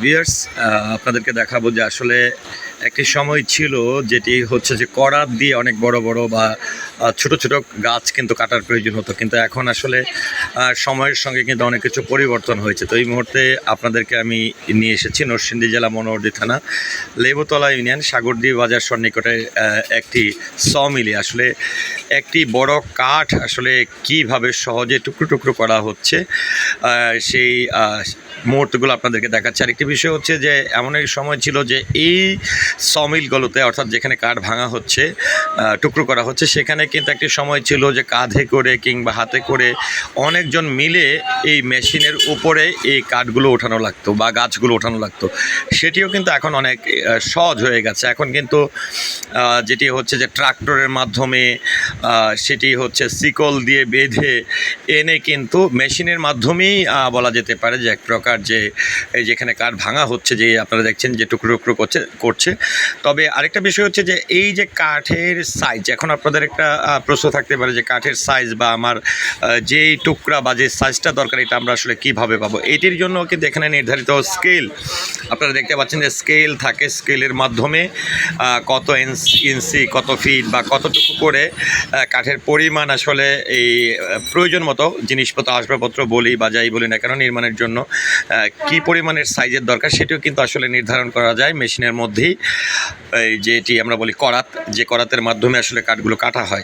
Viewers আপনাদেরকে দেখাবো যে আসলে একটি সময় ছিল যেটি হচ্ছে যে করাত দিয়ে অনেক বড় বড় বা ছোট ছোট গাছ কিন্তু কাটার প্রয়োজন হতো। কিন্তু এখন আসলে সময়ের সঙ্গে কিন্তু অনেক কিছু পরিবর্তন হয়েছে। তো এই মুহূর্তে আপনাদেরকে আমি নিয়ে এসেছি নরসিংদী জেলা মনোহরদী থানা, লেবুতলা ইউনিয়ন, সাগরদী বাজার সন্নিকটে একটি স মিলে আসলে একটি বড় কাঠ আসলে কীভাবে সহজে টুকরো টুকরো করা হচ্ছে সেই মুহূর্তগুলো আপনাদেরকে দেখাচ্ছে। আরেকটি বিষয় হচ্ছে যে, এমন এক সময় ছিল যে এই সমিলগুলোতে, অর্থাৎ যেখানে কাঠ ভাঙা হচ্ছে টুকরো করা হচ্ছে, সেখানে কিন্তু একটি সময় ছিল যে কাঁধে করে কিংবা হাতে করে অনেকজন মিলে এই মেশিনের উপরে এই কাঠগুলো ওঠানো লাগতো বা গাছগুলো ওঠানো লাগতো। সেটিও কিন্তু এখন অনেক সহজ হয়ে গেছে। এখন কিন্তু যেটি হচ্ছে যে ট্রাক্টরের মাধ্যমে সেটি হচ্ছে সিকল দিয়ে বেঁধে এনে কিন্তু মেশিনের মাধ্যমেই বলা যেতে পারে যে এক প্রকার যে এই যেখানে কাঠ ভাঙা হচ্ছে, যে আপনারা দেখছেন যে টুকরো টুকরো করছে করছে। তবে আরেকটা বিষয় হচ্ছে যে এই যে কাঠের সাইজ এখন আপনাদের একটা প্রশ্ন থাকতে পারে যে কাঠের সাইজ বা আমার যেই টুকরা বা যে সাইজটা দরকার, এটা আমরা আসলে কীভাবে পাবো? এটির জন্য কিন্তু এখানে নির্ধারিত স্কেল আপনারা দেখতে পাচ্ছেন যে স্কেল থাকে স্কেলের মাধ্যমে কত ইঞ্চ- কত ফিট বা কতটুকু করে কাঠের পরিমাণ আসলে এই প্রয়োজন মতো জিনিসপত্র, আসবাবপত্র বলি বা যাই বলি না কেন নির্মাণের জন্য কি পরিমাণের সাইজের দরকার সেটিও কিন্তু আসলে নির্ধারণ করা যায় মেশিনের মধ্যেই। যেটি আমরা বলি করাত, যে করাতের মাধ্যমে আসলে কাঠগুলো কাটা হয়।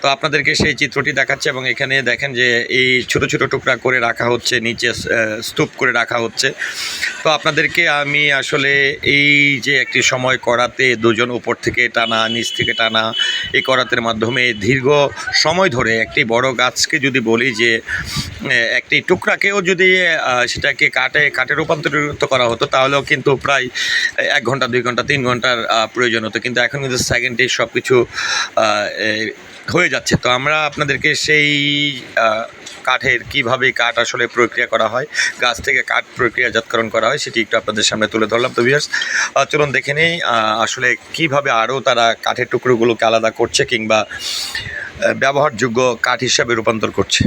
তো আপনাদেরকে সেই চিত্রটি দেখাচ্ছে এবং এখানে দেখেন যে এই ছোট ছোট টুকরা করে রাখা হচ্ছে, নিচে স্তূপ করে রাখা হচ্ছে। তো আপনাদেরকে আমি আসলে এই যে একটি সময় করাতে দুজন উপর থেকে টানা, নিচ থেকে টানা, এই করাতের মাধ্যমে দীর্ঘ সময় ধরে একটি বড় গাছকে যদি বলি যে একটি টুকরাকেও যদি সেটাকে কাটে কাটে রূপান্তরিত করা হতো, তাহলেও কিন্তু প্রায় এক ঘণ্টা, দুই ঘণ্টা, তিন ঘণ্টার প্রয়োজন হতো। কিন্তু এখন কিন্তু সেকেন্ডে সব কিছু হয়ে যাচ্ছে। তো আমরা আপনাদেরকে সেই কাঠের কীভাবে কাঠ আসলে প্রক্রিয়া করা হয়, গাছ থেকে কাঠ প্রক্রিয়াজাতকরণ করা হয়, সেটি একটু আপনাদের সামনে তুলে ধরলাম। তো ভিউয়ার্স চলুন দেখে নেই আসলে কীভাবে আরও তারা কাঠের টুকরোগুলোকে আলাদা করছে কিংবা ব্যবহারযোগ্য কাঠ হিসাবে রূপান্তর করছে।